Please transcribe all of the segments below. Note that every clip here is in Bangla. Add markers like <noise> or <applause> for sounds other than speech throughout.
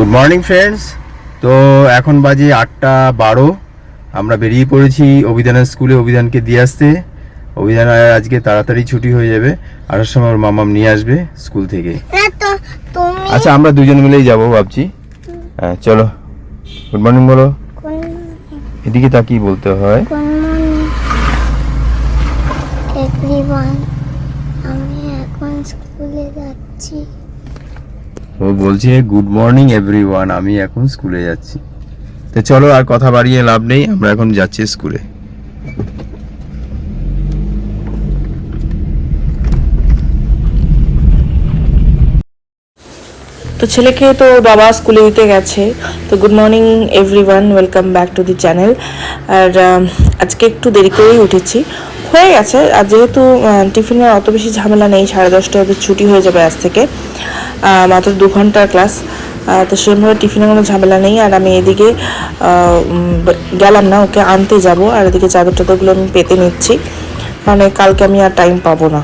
গুড মর্নিং ফ্রেন্ডস তো এখন বাজে আটটা বারো। আমরা বেরিয়ে পড়েছি অভিধানের স্কুলে অভিধানকে দিয়ে আসতে। অভিধান আজকে তাড়াতাড়ি ছুটি হয়ে যাবে। আসার সময় ওর মামাম নিয়ে আসবে স্কুল থেকে। আচ্ছা আমরা দুজন মিলেই যাব ভাবছি। হ্যাঁ চলো। গুড মর্নিং বলো। এদিকে তাকিয়ে বলতে হয়। আমি এখন স্কুলে যাচ্ছি। ও বলছে গুড মর্নিং এভরিওয়ান আমি এখন স্কুলে যাচ্ছি। তো চলো, আর কথা বাড়িয়ে লাভ নেই, আমরা এখন যাচ্ছি স্কুলে তো ছেলেকে তো বাবা স্কুলে দিতে গেছে। তো good morning everyone welcome back to the channel আর আজকে একটু দেরি করেই উঠেছি। হয়ে গেছে, আর যেহেতু টিফিনের অত বেশি ঝামেলা নেই, সাড়ে ওদের ছুটি হয়ে যাবে আজ থেকে। মাত্র দু ঘণ্টার ক্লাস তো সেরকমভাবে টিফিনের কোনো ঝামেলা নেই। আর আমি এদিকে গেলাম না, ওকে আনতে যাব। আর এদিকে চাদর টাদরগুলো আমি পেতে নিচ্ছি। মানে কালকে আমি আর টাইম পাবো না।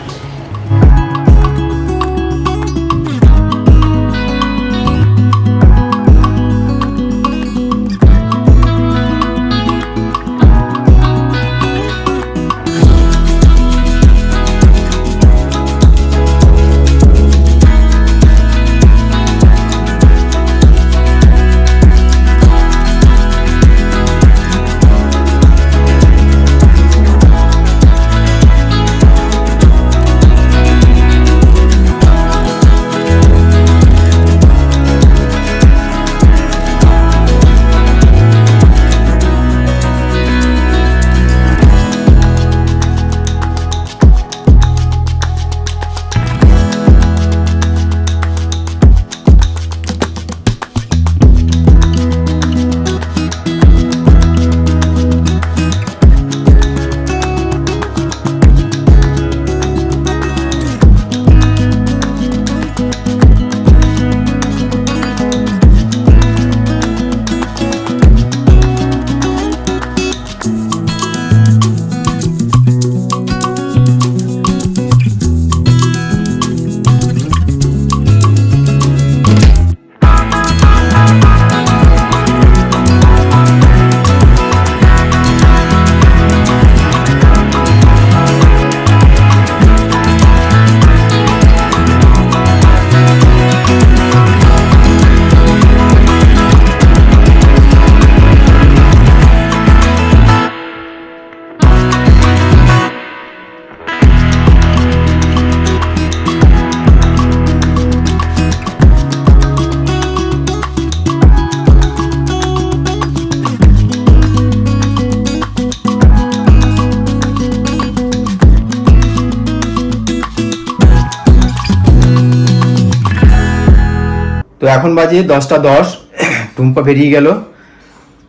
এখন বাজে দশটা দশ। <clears throat> টুম্পা বেরিয়ে গেল।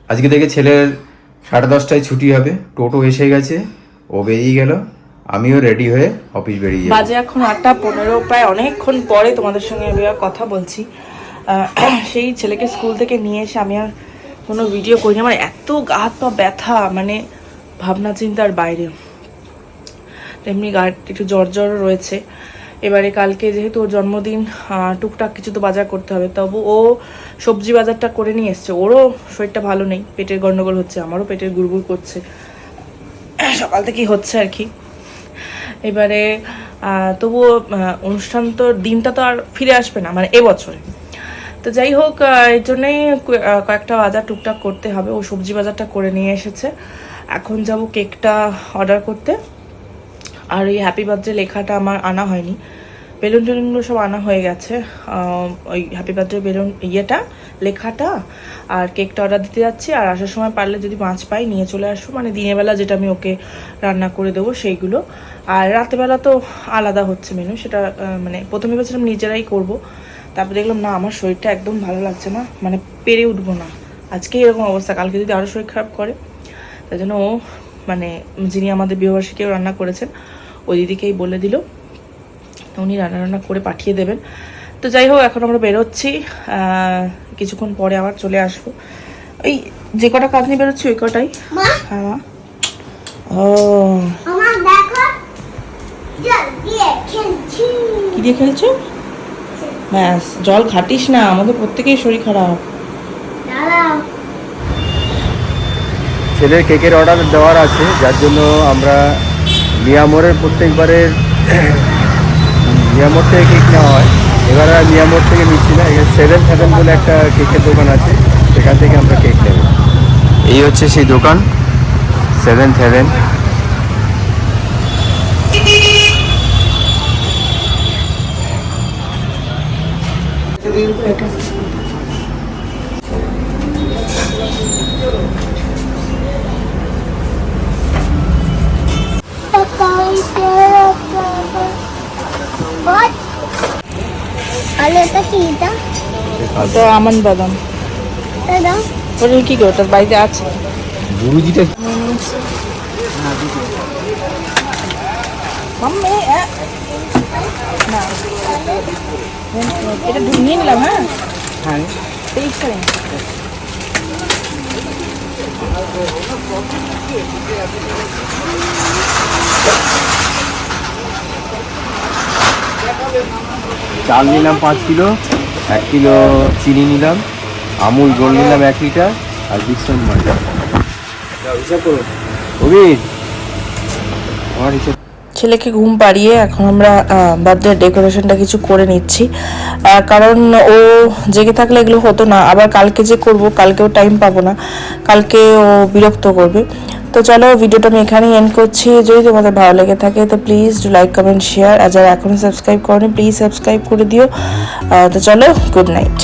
আজকে থেকে ছেলের সাড়ে দশটায় ছুটি হবে। টোটো এসে গেছে। ও বেরিয়ে গেল। আমিও রেডি হয়ে অফিস বেরিয়ে বাজে এখন আটটা পনেরো। প্রায় অনেকক্ষণ পরে তোমাদের সঙ্গে আমি আর কথা বলছি। <clears throat> সেই ছেলেকে স্কুল থেকে নিয়ে এসে আমি আর কোনো ভিডিও করিনি। আমার এত গা হাত পা ব্যথা মানে ভাবনা চিন্তার বাইরে। তেমনি গা একটু জ্বর জ্বর রয়েছে। এবারে কালকে যেহেতু ওর জন্মদিন টুকটাক কিছু তো বাজার করতে হবে, তবু ও সবজি বাজারটা করে নিয়ে এসছে। ওরও শরীরটা ভালো নেই, পেটের গন্ডগোল হচ্ছে, আমারও পেটের গুড়গুড় করছে। সকাল থেকেই হচ্ছে আর কি। এবারে তবুও অনুষ্ঠান তো, দিনটা তো আর ফিরে আসবে না মানে এবছরে। তো যাই হোক এর জন্যই কয়েকটা বাজার টুকটাক করতে হবে, ও সবজি বাজারটা করে নিয়ে এসেছে। এখন যাব কেকটা অর্ডার করতে। আর এই হ্যাপি বার্থডে লেখাটা আমার আনা হয়নি। বেলুন টেলুনগুলো সব আনা হয়ে গেছে। ওই হ্যাপি বার্থডে বেলুন ইয়েটা, লেখাটা, আর কেকটা অর্ডার দিতে যাচ্ছি। আর আসার সময় পারলে যদি মাছ পাই, নিয়ে চলে আসব। মানে দিনের বেলা যেটা আমি ওকে রান্না করে দেবো, সেইগুলো। আর রাতেরবেলা তো আলাদা হচ্ছে মেনু সেটা মানে প্রথমে ভেবেছিলাম নিজেরাই করব। তারপর দেখলাম, না, আমার শরীরটা একদম ভালো লাগছে না। মানে পেরে উঠবো না। আজকে এরকম অবস্থা, কালকে যদি আরও শরীর খারাপ করে। তাই জন্য ও মানে যিনি আমাদের বিবাহবার্ষিকীও রান্না করেছেন ওই দিদিকেই বলে দিল। উনি রান্না রান্না করে পাঠিয়ে দেবেন। তো যাই হোক এখন আমরা বেরোচ্ছি। কিছুক্ষণ পরে আবার চলে আসব। এই যে কটা কাজ নিয়ে বেরোচ্ছি ওই কটাই? হ্যাঁ। ও। জল দিয়ে কি দিয়ে খেলছো? ব্যাস জল ঘাটিস না আমাদের প্রত্যেকেই শরীর খারাপ। ছেলের কেকের অর্ডার দেওয়ার আছে যার জন্য আমরা মিয়ামোরের প্রত্যেকবারের মিয়ামোর থেকে কেক নেওয়া হয়। এবার আর মিয়ামোর থেকে নিচ্ছি না এখানে সেভেন সেভেন বলে একটা কেকের দোকান আছে সেখান থেকে আমরা কেক নেব। এই হচ্ছে সেই দোকান সেভেন সেভেন What? আরে এটা কি এটা ওটা আমন বাদাম এটা ওটা কি করে ওটার বাড়িতে আছে গুরুজিটা মাম্মি এ, না এটা ঢু- নিয়ে নিলাম হ্যাঁ হ্যাঁ তেইশ তারিখ চাল নিলাম পাঁচ কিলো, এক কিলো চিনি নিলাম, আমুল গোল নিলাম এক লিটার, আর আমার হিসাব ছেলেকে ঘুম পাড়িয়ে এখন আমরা বার্থডে ডেকোরেশনটা কিছু করে নিচ্ছি। কারণ ও জেগে থাকলে এগুলো হতো না, আবার কালকে যে করব, কালকেও টাইম পাবো না, কালকে ও বিরক্ত করবে। তো চলো, ভিডিওটা আমি এখানেই এন্ড করছি। যদি তোমাদের ভালো লেগে থাকে, তো please do like comment share আর যারা এখনও সাবস্ক্রাইব করেনি প্লিজ সাবস্ক্রাইব করে দিও। তো চলো গুড নাইট